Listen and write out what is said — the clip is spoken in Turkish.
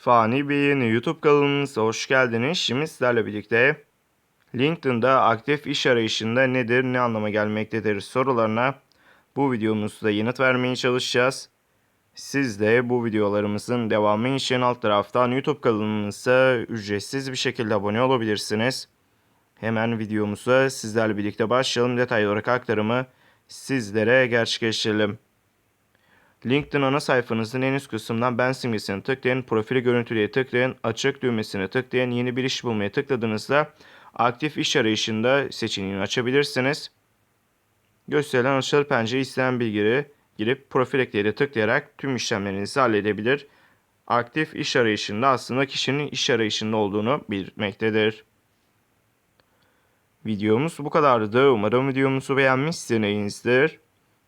Fani Bey'in YouTube kanalımıza hoş geldiniz. Şimdi sizlerle birlikte LinkedIn'da aktif iş arayışında nedir, ne anlama gelmektedir sorularına bu videomuzda yanıt vermeye çalışacağız. Siz de bu videolarımızın devamı için alt taraftan YouTube kanalımıza ücretsiz bir şekilde abone olabilirsiniz. Hemen videomuza sizlerle birlikte başlayalım. Detaylı olarak aktarımı sizlere gerçekleştirelim. LinkedIn ana sayfanızın en üst kısmından ben simgesini tıklayın, profili görüntüleye tıklayın, açık düğmesine tıklayın, yeni bir iş bulmaya tıkladığınızda aktif iş arayışında seçeneğini açabilirsiniz. Gösterilen açılır pencere istenen bilgileri girip profil ekleyerek tıklayarak tüm işlemlerinizi halledebilir. Aktif iş arayışında aslında kişinin iş arayışında olduğunu belirtmektedir. Videomuz bu kadardı. Umarım videomuzu beğenmişsinizdir.